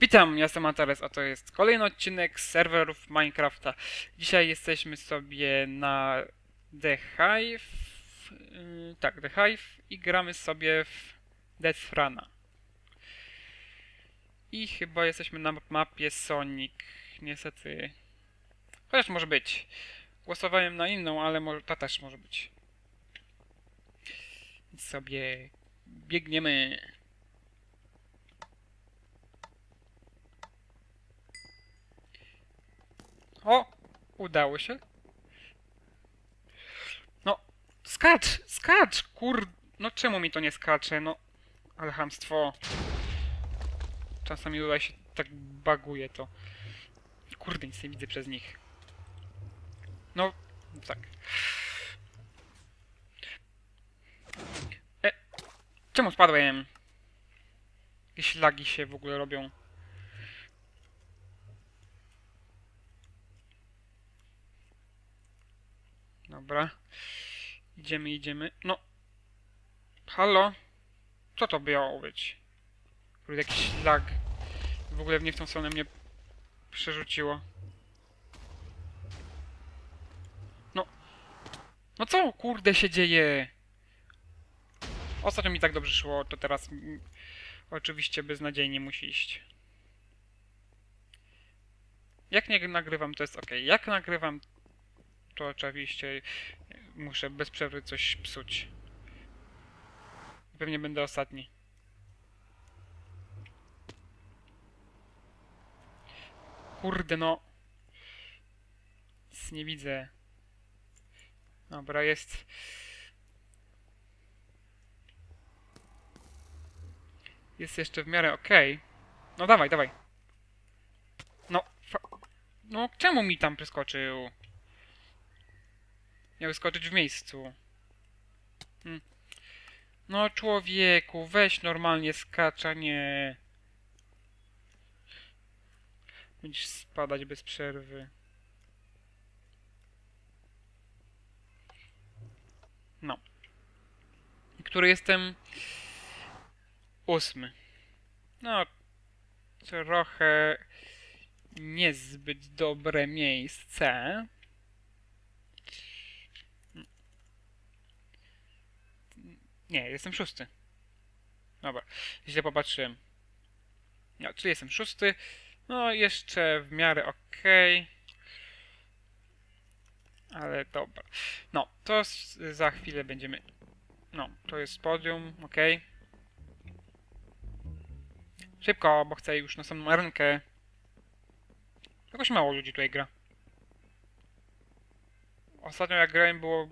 Witam, ja jestem Antares, a to jest kolejny odcinek serwerów Minecrafta. Dzisiaj jesteśmy sobie na The Hive, yy, tak, The Hive i gramy sobie w Deathrana. I chyba jesteśmy na mapie Sonic, niestety. Chociaż może być. Głosowałem na inną, ale może, ta też może być. Sobie biegniemy. O! Udało się. No, skacz! Skacz! Kur... No czemu mi to nie skacze? No, ale chamstwo. Czasami tutaj się tak baguje to. Kurde, nic nie widzę przez nich. No, tak. E, czemu spadłem? Jakieś lagi się w ogóle robią. Dobra. Idziemy, idziemy. No. Halo? Co to miało być? Kurde, jakiś lag. W ogóle nie w tą stronę mnie przerzuciło. No. No co kurde się dzieje? Ostatnio mi tak dobrze szło, to teraz oczywiście beznadziejnie musi iść. Jak nie nagrywam, to jest ok. Jak nagrywam, to oczywiście muszę bez przerwy coś psuć. Pewnie będę ostatni. Kurde no. Nic nie widzę. Dobra, jest. Jest jeszcze w miarę okej. No dawaj, dawaj. No, no czemu mi tam preskoczył? Miał skoczyć w miejscu. Hm. No człowieku, weź normalnie skacza, nie. Będziesz spadać bez przerwy. No. Który jestem? Ósmy. No, trochę niezbyt dobre miejsce. Nie, jestem szósty. Dobra, źle popatrzyłem. No, czyli jestem szósty. No, jeszcze w miarę okej. Ale dobra. No, to za chwilę będziemy... No, to jest podium, okej. Szybko, bo chcę już na samą arenkę. Jakoś mało ludzi tutaj gra. Ostatnio jak grałem było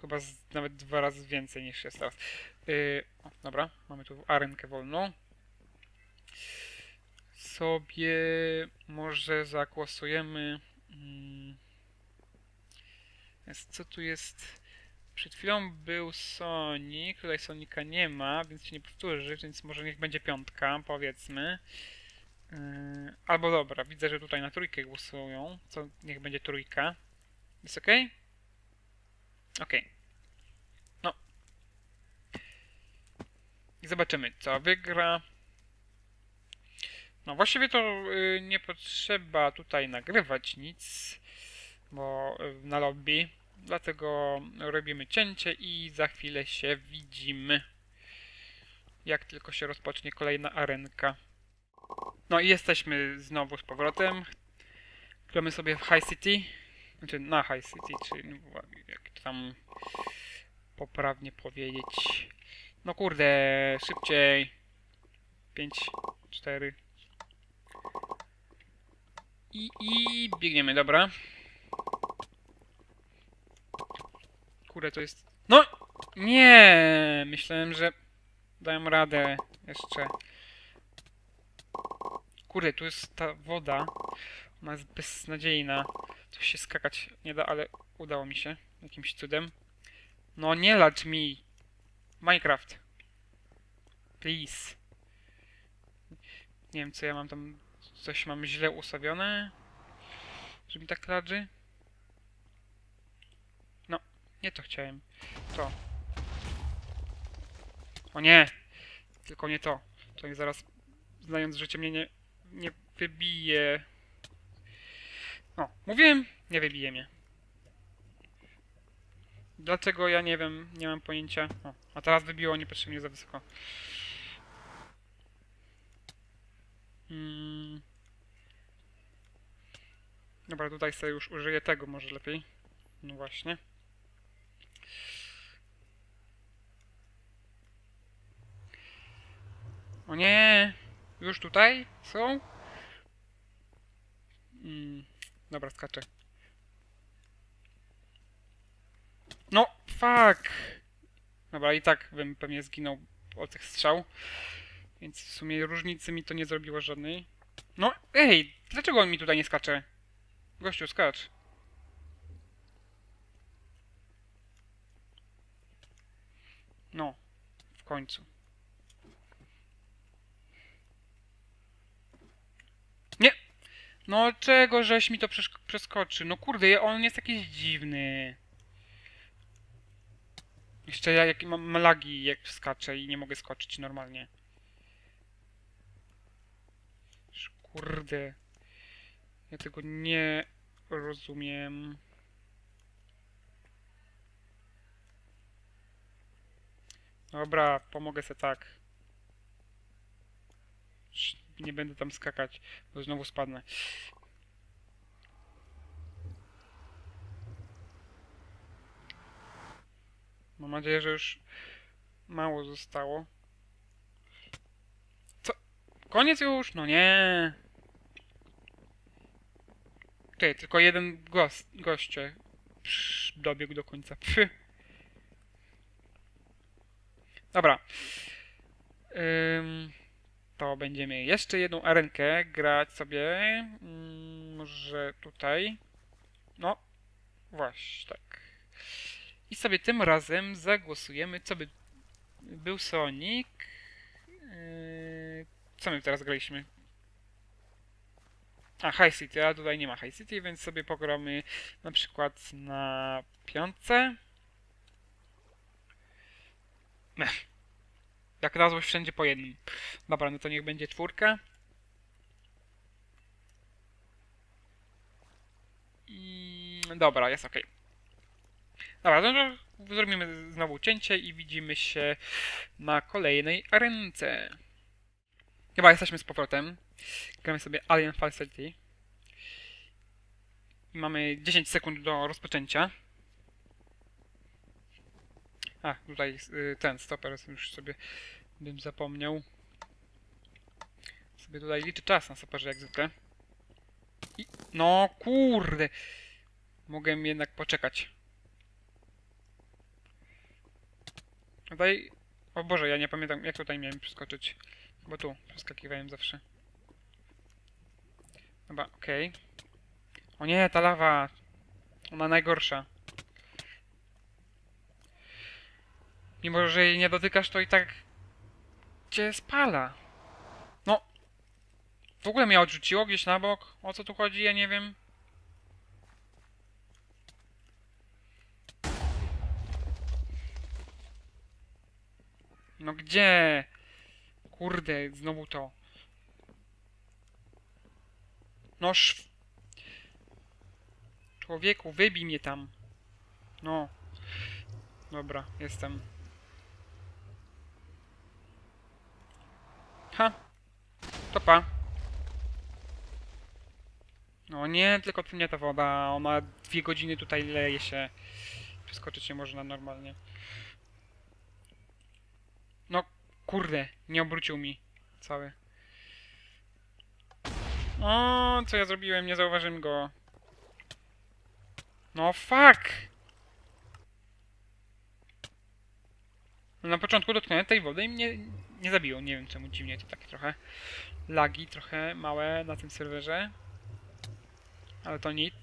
chyba z, nawet dwa razy więcej niż jest teraz. Yy, o, dobra, mamy tu arenkę wolną. Sobie może zagłosujemy. Jest, co tu jest? Przed chwilą był Sonic, tutaj Sonika nie ma, więc się nie powtórzy, więc może niech będzie piątka, powiedzmy. Yy, albo dobra, widzę, że tutaj na trójkę głosują, co niech będzie trójka. Jest ok? Okej. No. I zobaczymy, co wygra. No właściwie to y, nie potrzeba tutaj nagrywać nic, bo y, na lobby. Dlatego robimy cięcie i za chwilę się widzimy. Jak tylko się rozpocznie kolejna arenka. No i jesteśmy znowu z powrotem. Gramy sobie w High City. Znaczy na High City, czy jak tam poprawnie powiedzieć. No kurde, szybciej. 5, 4. I, I biegniemy, dobra. Kurde, to jest... No! Nie! Myślałem, że dałem radę jeszcze. Kurde, tu jest ta woda. Ona jest beznadziejna. Coś się skakać nie da, ale udało mi się. Jakimś cudem. No nie lacz mi! Minecraft. Please. Nie wiem, co ja mam tam... Coś mam źle ustawione? Że mi tak ladży? No, nie to chciałem. To. O nie! Tylko nie to. To mi zaraz, znając życie mnie, nie nie wybije. O, mówiłem, nie wybije mnie. Dlaczego ja nie wiem, nie mam pojęcia. O, a teraz wybiło niepotrzebnie za wysoko. Mm. Dobra, tutaj sobie już użyję tego może lepiej. No właśnie. O nie! Już tutaj są? Mm. Dobra, skaczę. No, fuck! Dobra, i tak bym pewnie zginął od tych strzał. Więc w sumie różnicy mi to nie zrobiło żadnej. No, ej! Dlaczego on mi tutaj nie skacze? Gościu, skacz. No, w końcu. Nie! No czego żeś mi to przeskoczy? No kurde, on jest jakiś dziwny. Jeszcze ja jak mam lagi jak skaczę i nie mogę skoczyć normalnie. Kurde. Ja tego nie rozumiem. Dobra, pomogę se tak. Nie będę tam skakać, bo znowu spadnę. Mam nadzieję, że już mało zostało. Co? Koniec już? No nie. Ty, tylko jeden goście Psz, dobiegł do końca. Pfy. Dobra. Ym, to będziemy jeszcze jedną arenkę grać sobie. Ym, może tutaj. No, właśnie tak. I sobie tym razem zagłosujemy, co by był Sonic. Yy, co my teraz graliśmy? A, High City, a tutaj nie ma High City, więc sobie pogramy na przykład na piątce. Jak na złość wszędzie po jednym. Dobra, no to niech będzie czwórka. Dobra, jest ok. Dobra, no zrobimy znowu cięcie i widzimy się na kolejnej arence. Chyba jesteśmy z powrotem. Gramy sobie Alien Falsity. I mamy 10 sekund do rozpoczęcia. A, tutaj y, ten stoper już sobie bym zapomniał. Sobie tutaj liczy czas na stoperze jak zwykle. I, no kurde! Mogę jednak poczekać. Tutaj... O Boże, ja nie pamiętam jak tutaj miałem przeskoczyć. Bo tu przeskakiwałem zawsze. Dobra, okej. O nie, ta lawa! Ona najgorsza. Mimo, że jej nie dotykasz, to i tak cię spala. No. W ogóle mnie odrzuciło gdzieś na bok. O co tu chodzi, ja nie wiem. No gdzie? Kurde, znowu to. Noż. Człowieku, wybij mnie tam. No. Dobra, jestem. Ha. To pa. No nie, tylko tu ta woda. Ona dwie godziny tutaj leje się. Przeskoczyć nie można normalnie. No, kurde, nie obrócił mi cały. O, co ja zrobiłem? Nie zauważyłem go. No fuck! Na początku dotknąłem tej wody i mnie nie zabiło. Nie wiem czemu dziwnie to takie trochę lagi, trochę małe na tym serwerze. Ale to nic.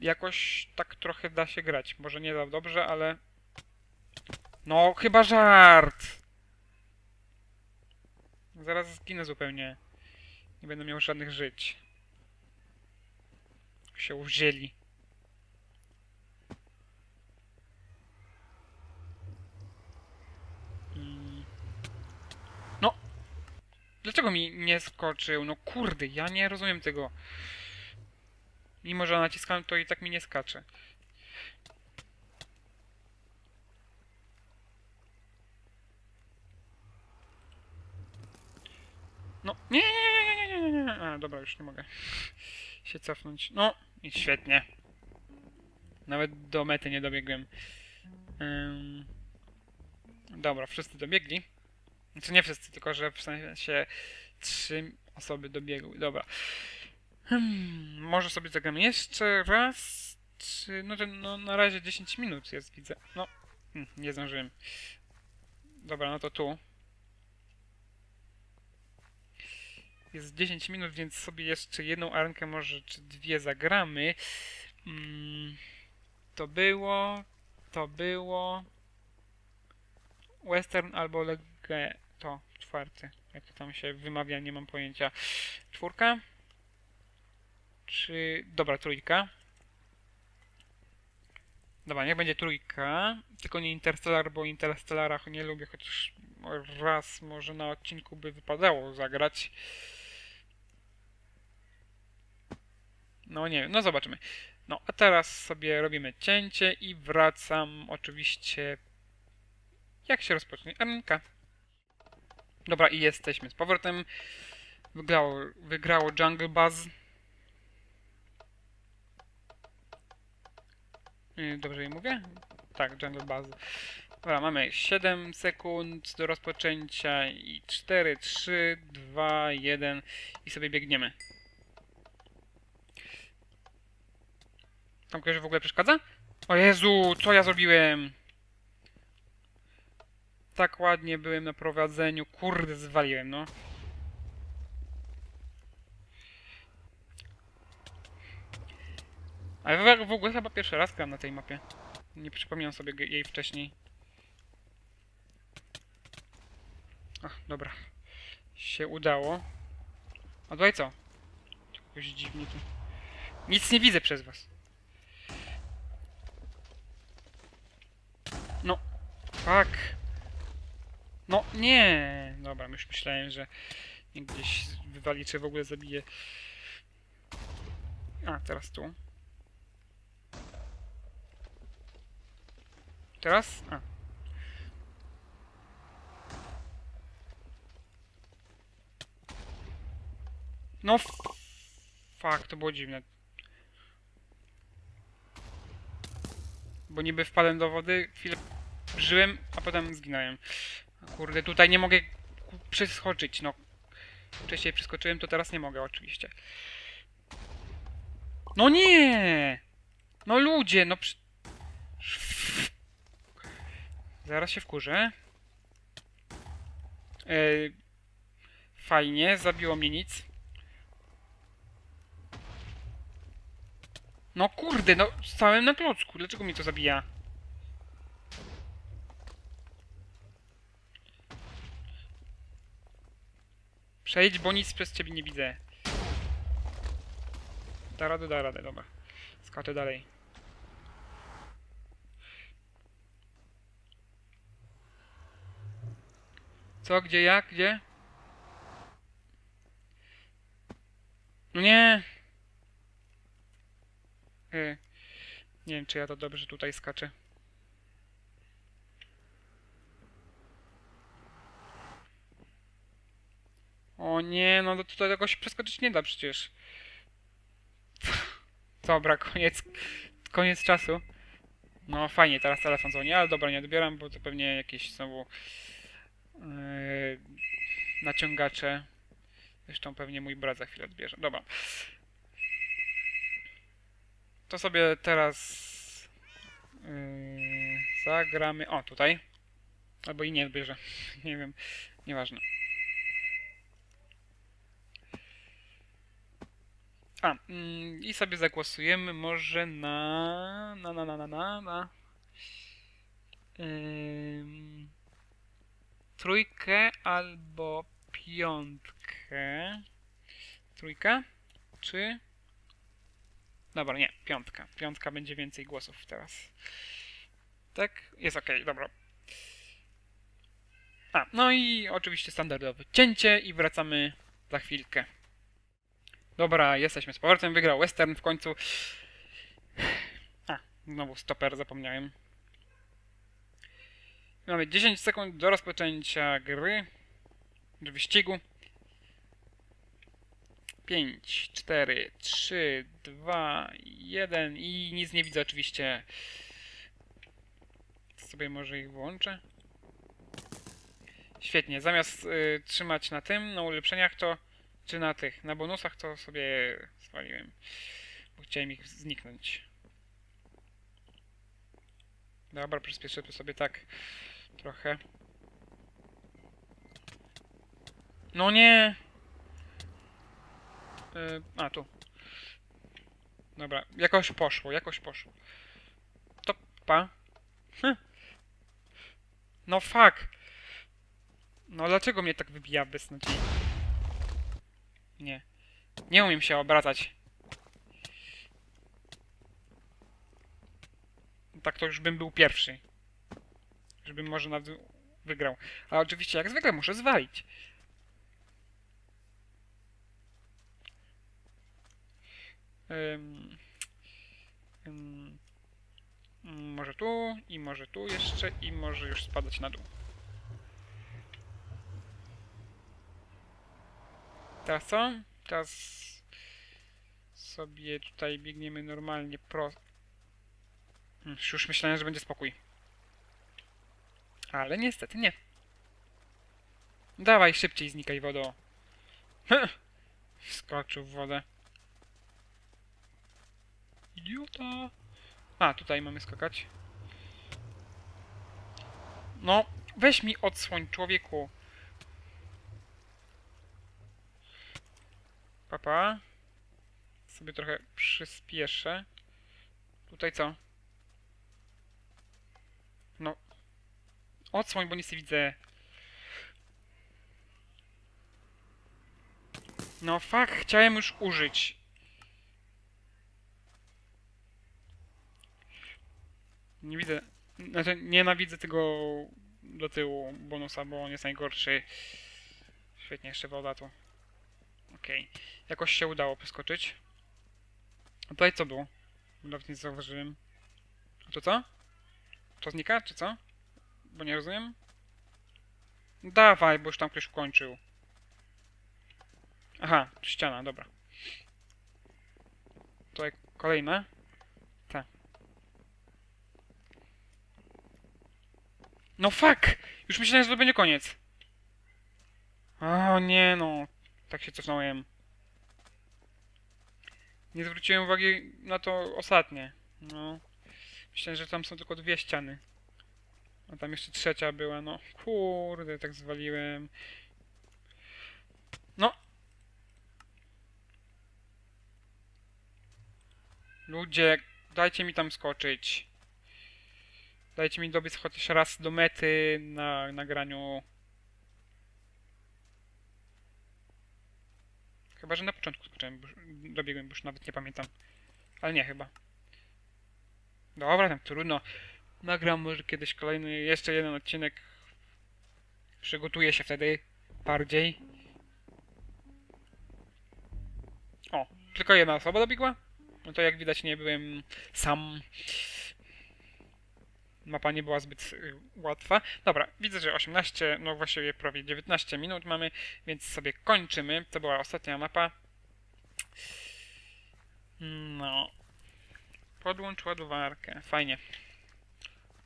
Jakoś tak trochę da się grać. Może nie za dobrze, ale... No, chyba żart! Zaraz zginę zupełnie. Nie będę miał żadnych żyć. Się uwzięli. Mm. No! Dlaczego mi nie skoczył? No kurde, ja nie rozumiem tego. Mimo, że naciskałem, to i tak mi nie skacze. No, nie, nie, nie, nie, nie, nie. A, dobra, już nie mogę się cofnąć. No, i świetnie. Nawet do mety nie dobiegłem. Ym... Dobra, wszyscy dobiegli. Znaczy nie wszyscy, tylko że w sensie trzy osoby dobiegły. Dobra. Hmm, może sobie zagramy jeszcze raz. Czy, no, to, no na razie 10 minut jest, widzę. No, hmm, nie zdążyłem. Dobra, no to tu. Jest 10 minut, więc sobie jeszcze jedną arenkę może czy dwie zagramy. Mm, to było, to było Western albo Legge, to czwarty. Jak to tam się wymawia, nie mam pojęcia. Czwórka? Czy, dobra, trójka. Dobra, niech będzie trójka. Tylko nie Interstellar, bo Interstellara nie lubię, chociaż raz może na odcinku by wypadało zagrać. No nie wiem, no zobaczymy. No, a teraz sobie robimy cięcie i wracam oczywiście jak się rozpocznie arenka. Dobra, i jesteśmy z powrotem. Wygrało, wygrało Jungle Buzz. Dobrze jej mówię? Tak, Jungle Buzz. Dobra, mamy 7 sekund do rozpoczęcia i 4, 3, 2, 1 i sobie biegniemy. Tam ktoś w ogóle przeszkadza? O Jezu, co ja zrobiłem? Tak ładnie byłem na prowadzeniu. Kurde, zwaliłem, no. Ale w, ogóle chyba pierwszy raz gram na tej mapie. Nie przypominam sobie jej wcześniej. Ach, dobra. Się udało. A tutaj co? Jakoś dziwnie tu. Nic nie widzę przez was. No. Tak. No nie! Dobra, już myślałem, że gdzieś wywali, czy w ogóle zabije. A, teraz tu. Teraz? A. No. Fuck, to było dziwne. Bo niby wpadłem do wody, chwilę żyłem, a potem zginąłem. Kurde, tutaj nie mogę przeskoczyć, no. Wcześniej przeskoczyłem, to teraz nie mogę oczywiście. No nie! No ludzie, no przy... Zaraz się wkurzę. Yy, fajnie, zabiło mnie nic. No kurde, no stałem na klocku, dlaczego mnie to zabija? Przejdź, bo nic przez ciebie nie widzę. Da radę, da radę, dobra. Skaczę dalej. Co, gdzie, jak, gdzie? No nie! Y, nie wiem, czy ja to dobrze tutaj skaczę. O nie, no tutaj tego się przeskoczyć nie da przecież. Dobra, koniec, koniec czasu. No fajnie, teraz telefon dzwoni, ale dobra, nie odbieram, bo to pewnie jakieś znowu yy, naciągacze. Zresztą pewnie mój brat za chwilę odbierze. Dobra. To sobie teraz yy, zagramy. O, tutaj. Albo i nie odbierze. Nie wiem. Nieważne. A, mm, i sobie zagłosujemy może na... na, na, na, na, na, na... Ym, trójkę albo piątkę. Trójka? Czy... Dobra, nie, piątka. Piątka będzie więcej głosów teraz. Tak? Jest ok, dobra. A, no i oczywiście standardowe cięcie i wracamy za chwilkę. Dobra, jesteśmy z powrotem, wygrał Western w końcu. A, znowu stoper, zapomniałem. Mamy 10 sekund do rozpoczęcia gry, do wyścigu. 5, 4, 3, 2, 1 i nic nie widzę oczywiście. Sobie może ich włączę. Świetnie, zamiast y, trzymać na tym, na ulepszeniach to, czy na tych, na bonusach to sobie zwaliłem, bo chciałem ich zniknąć. Dobra, przyspieszę tu sobie tak trochę. No nie! Y, a, tu. Dobra, jakoś poszło, jakoś poszło. Topa. Hm. No fuck! No dlaczego mnie tak wybija beznadziejnie? Nie. Nie umiem się obracać. Tak to już bym był pierwszy. Żebym może nawet wygrał. A oczywiście jak zwykle muszę zwalić. Ym, mm, może tu i może tu jeszcze i może już spadać na dół. Teraz co? Teraz sobie tutaj biegniemy normalnie pro... Hmm, Już myślałem, że będzie spokój. Ale niestety nie. Dawaj, szybciej znikaj wodo. Skoczył w wodę. Idiota. A, tutaj mamy skakać. No, weź mi odsłoń, człowieku. Papa. Sobie trochę przyspieszę. Tutaj co? No. Odsłoń, bo nic nie widzę. No fuck, chciałem już użyć. Nie widzę. Znaczy, nienawidzę tego do tyłu bonusa, bo on jest najgorszy. Świetnie, jeszcze woda tu. Okej. Jakoś się udało przeskoczyć. A tutaj co było? Nawet nie zauważyłem. A to co? To znika, czy co? Bo nie rozumiem. Dawaj, bo już tam ktoś kończył. Aha, ściana, dobra. Tutaj kolejne. Tak. No fuck! Już myślałem, że to będzie koniec. O nie no. Tak się cofnąłem. Nie zwróciłem uwagi na to ostatnie. No. Myślałem, że tam są tylko dwie ściany. A tam jeszcze trzecia była, no. Kurde, tak zwaliłem. No. Ludzie, dajcie mi tam skoczyć. Dajcie mi dobiec chociaż raz do mety na nagraniu. Chyba, że na początku skoczyłem, dobiegłem, bo już nawet nie pamiętam. Ale nie chyba. Dobra, tam trudno. Nagram może kiedyś kolejny, jeszcze jeden odcinek. Przygotuję się wtedy bardziej. O, tylko jedna osoba dobiegła? No to jak widać nie byłem sam. Mapa nie była zbyt y, łatwa. Dobra, widzę, że 18, no właściwie prawie 19 minut mamy, więc sobie kończymy. To była ostatnia mapa. No. Podłącz ładowarkę. Fajnie.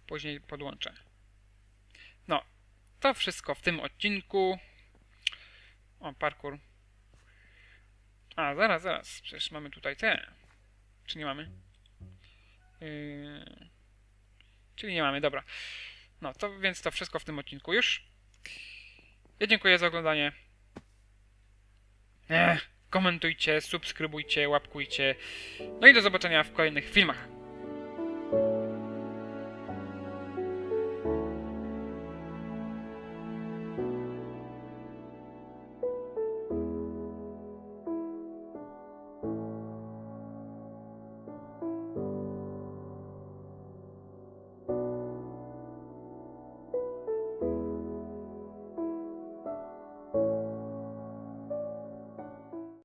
Później podłączę. No. To wszystko w tym odcinku. O, parkour. A, zaraz, zaraz. Przecież mamy tutaj te. Czy nie mamy? Yy... Czyli nie mamy, dobra. No, to więc to wszystko w tym odcinku już. Ja dziękuję za oglądanie. Ech, komentujcie, subskrybujcie, łapkujcie. No i do zobaczenia w kolejnych filmach.